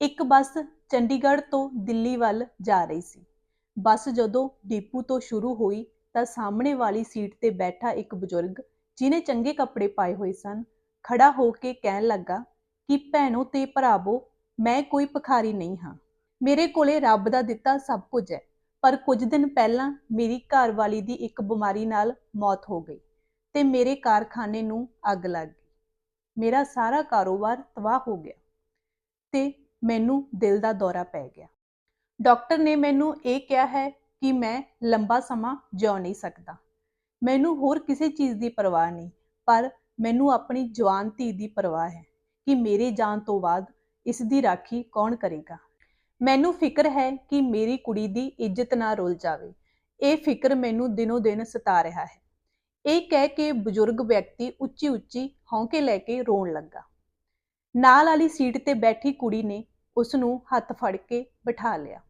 ਇੱਕ ਬੱਸ ਚੰਡੀਗੜ੍ਹ ਤੋਂ ਦਿੱਲੀ ਵੱਲ ਜਾ ਰਹੀ ਸੀ। ਬੱਸ ਜਦੋਂ ਡੀਪੂ ਤੋਂ ਸ਼ੁਰੂ ਹੋਈ ਤਾਂ ਸਾਹਮਣੇ ਵਾਲੀ ਸੀਟ ਤੇ ਬੈਠਾ ਇੱਕ ਬਜ਼ੁਰਗ ਜਿਨੇ ਚੰਗੇ ਕੱਪੜੇ ਪਾਏ ਹੋਏ ਸਨ, ਖੜਾ ਹੋ ਕੇ ਕਹਿਣ ਲੱਗਾ, ਕਿ ਭੈਣੋ ਤੇ ਭਰਾਵੋ, ਮੈਂ ਕੋਈ ਭਖਾਰੀ ਨਹੀਂ ਹਾਂ। ਮੇਰੇ ਕੋਲੇ ਰੱਬ ਦਾ ਦਿੱਤਾ ਸਭ ਕੁਝ ਹੈ, ਪਰ ਕੁਝ ਦਿਨ ਪਹਿਲਾਂ ਮੇਰੀ ਘਰਵਾਲੀ ਦੀ ਇੱਕ ਬਿਮਾਰੀ ਨਾਲ ਮੌਤ ਹੋ ਗਈ ਤੇ ਮੇਰੇ ਕਾਰਖਾਨੇ ਨੂੰ ਅੱਗ ਲੱਗ ਗਈ। ਮੇਰਾ ਸਾਰਾ ਕਾਰੋਬਾਰ ਤਬਾਹ ਹੋ ਗਿਆ ਤੇ ਮੈਨੂੰ ਦਿਲ ਦਾ ਦੌਰਾ ਪੈ ਗਿਆ। ਡਾਕਟਰ ਨੇ ਮੈਨੂੰ ਇਹ ਕਿਹਾ ਹੈ ਕਿ ਮੈਂ ਲੰਬਾ ਸਮਾਂ ਜਿਉ ਨਹੀਂ ਸਕਦਾ। ਮੈਨੂੰ ਹੋਰ ਕਿਸੇ ਚੀਜ਼ ਦੀ ਪਰਵਾਹ ਨਹੀਂ, ਪਰ ਮੈਨੂੰ ਆਪਣੀ ਜਵਾਨ ਧੀ ਦੀ ਪਰਵਾਹ ਹੈ ਕਿ ਮੇਰੇ ਜਾਣ ਤੋਂ ਬਾਅਦ ਇਸ ਦੀ ਰਾਖੀ ਕੌਣ ਕਰੇਗਾ। ਮੈਨੂੰ ਫਿਕਰ ਹੈ ਕਿ ਮੇਰੀ ਕੁੜੀ ਦੀ ਇੱਜ਼ਤ ਨਾ ਰੁਲ ਜਾਵੇ। ਇਹ ਫਿਕਰ ਮੈਨੂੰ ਦਿਨੋ ਦਿਨ ਸਤਾ ਰਿਹਾ ਹੈ। ਇਹ ਕਹਿ ਕੇ ਬਜ਼ੁਰਗ ਵਿਅਕਤੀ ਉੱਚੀ ਉੱਚੀ ਹੌਂਕੇ ਲੈ ਕੇ ਰੋਣ ਲੱਗਾ। ਨਾਲ ਵਾਲੀ ਸੀਟ ਤੇ ਬੈਠੀ ਕੁੜੀ ਨੇ ਉਸ ਨੂੰ ਹੱਥ ਫੜ ਕੇ ਬਿਠਾ ਲਿਆ।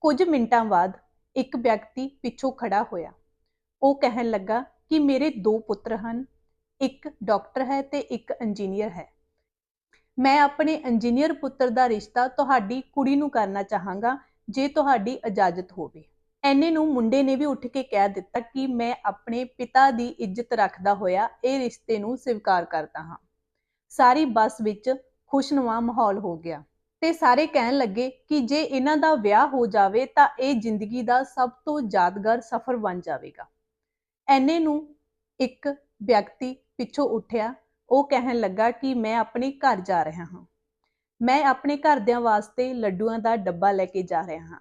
ਕੁਝ ਮਿੰਟਾਂ ਬਾਅਦ ਇੱਕ ਵਿਅਕਤੀ ਪਿੱਛੋਂ ਖੜਾ ਹੋਇਆ। ਉਹ ਕਹਿਣ ਲੱਗਾ ਕਿ ਮੇਰੇ ਦੋ ਪੁੱਤਰ ਹਨ, ਇੱਕ ਡਾਕਟਰ ਹੈ ਤੇ ਇੱਕ ਇੰਜੀਨੀਅਰ ਹੈ। ਮੈਂ ਆਪਣੇ ਇੰਜੀਨੀਅਰ ਪੁੱਤਰ ਦਾ ਰਿਸ਼ਤਾ ਤੁਹਾਡੀ ਕੁੜੀ ਨੂੰ ਕਰਨਾ ਚਾਹਾਂਗਾ, ਜੇ ਤੁਹਾਡੀ ਇਜਾਜ਼ਤ ਹੋਵੇ। ਐਨੇ ਨੂੰ ਮੁੰਡੇ ਨੇ ਵੀ ਉੱਠ ਕੇ ਕਹਿ ਦਿੱਤਾ ਕਿ ਮੈਂ ਆਪਣੇ ਪਿਤਾ ਦੀ ਇੱਜ਼ਤ ਰੱਖਦਾ ਹੋਇਆ ਇਹ ਰਿਸ਼ਤੇ ਨੂੰ ਸਵੀਕਾਰ ਕਰਦਾ ਹਾਂ। ਸਾਰੀ ਬੱਸ ਵਿੱਚ ਖੁਸ਼ਨੁਮਾ ਮਾਹੌਲ ਹੋ ਗਿਆ। ਤੇ ਸਾਰੇ ਕਹਿਣ ਲੱਗੇ ਕਿ ਜੇ ਇਹਨਾਂ ਦਾ ਵਿਆਹ ਹੋ ਜਾਵੇ ਤਾਂ ਇਹ ਜ਼ਿੰਦਗੀ ਦਾ ਸਭ ਤੋਂ ਯਾਦਗਾਰ ਸਫ਼ਰ ਬਣ ਜਾਵੇਗਾ। ਐਨੇ ਨੂੰ ਇੱਕ ਵਿਅਕਤੀ ਪਿੱਛੋਂ ਉੱਠਿਆ, ਉਹ ਕਹਿਣ ਲੱਗਾ ਕਿ ਮੈਂ ਆਪਣੇ ਘਰ ਜਾ ਰਿਹਾ ਹਾਂ। ਮੈਂ ਆਪਣੇ ਘਰਦਿਆਂ ਵਾਸਤੇ ਲੱਡੂਆਂ ਦਾ ਡੱਬਾ ਲੈ ਕੇ ਜਾ ਰਿਹਾ ਹਾਂ।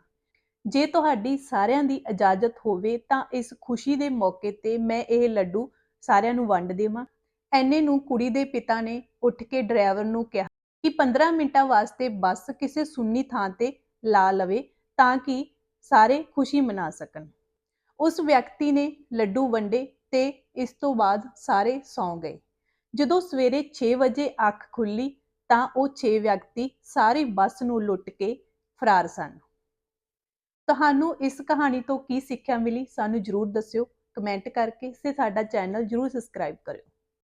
ਜੇ ਤੁਹਾਡੀ ਸਾਰਿਆਂ ਦੀ ਇਜਾਜ਼ਤ ਹੋਵੇ ਤਾਂ ਇਸ ਖੁਸ਼ੀ ਦੇ ਮੌਕੇ ਤੇ ਮੈਂ ਇਹ ਲੱਡੂ ਸਾਰਿਆਂ ਨੂੰ ਵੰਡ ਦੇਵਾਂ। ਐਨੇ ਨੂੰ ਕੁੜੀ ਦੇ ਪਿਤਾ ਨੇ ਉੱਠ ਕੇ ਡਰਾਈਵਰ ਨੂੰ ਕਿਹਾ ਕਿ 15 ਮਿੰਟਾਂ ਵਾਸਤੇ ਬੱਸ ਕਿਸੇ ਸੁੰਨੀ ਥਾਂ ਤੇ ਲਾ ਲਵੇ ਤਾਂ ਕਿ ਸਾਰੇ ਖੁਸ਼ੀ ਮਨਾ ਸਕਣ। ਉਸ ਵਿਅਕਤੀ ਨੇ ਲੱਡੂ ਵੰਡੇ ਤੇ ਇਸ ਤੋਂ ਬਾਅਦ ਸਾਰੇ ਸੌਂ ਗਏ। ਜਦੋਂ ਸਵੇਰੇ 6 ਵਜੇ ਅੱਖ ਖੁੱਲੀ ਤਾਂ ਉਹ 6 ਵਿਅਕਤੀ ਸਾਰੀ ਬੱਸ ਨੂੰ ਲੁੱਟ ਕੇ ਫਰਾਰ ਸਨ। ਤੁਹਾਨੂੰ ਇਸ ਕਹਾਣੀ ਤੋਂ ਕੀ ਸਿੱਖਿਆ ਮਿਲੀ ਸਾਨੂੰ ਜਰੂਰ ਦੱਸਿਓ, ਕਮੈਂਟ ਕਰਕੇ ਤੇ ਸਾਡਾ ਚੈਨਲ ਜਰੂਰ ਸਬਸਕ੍ਰਾਈਬ ਕਰਿਓ।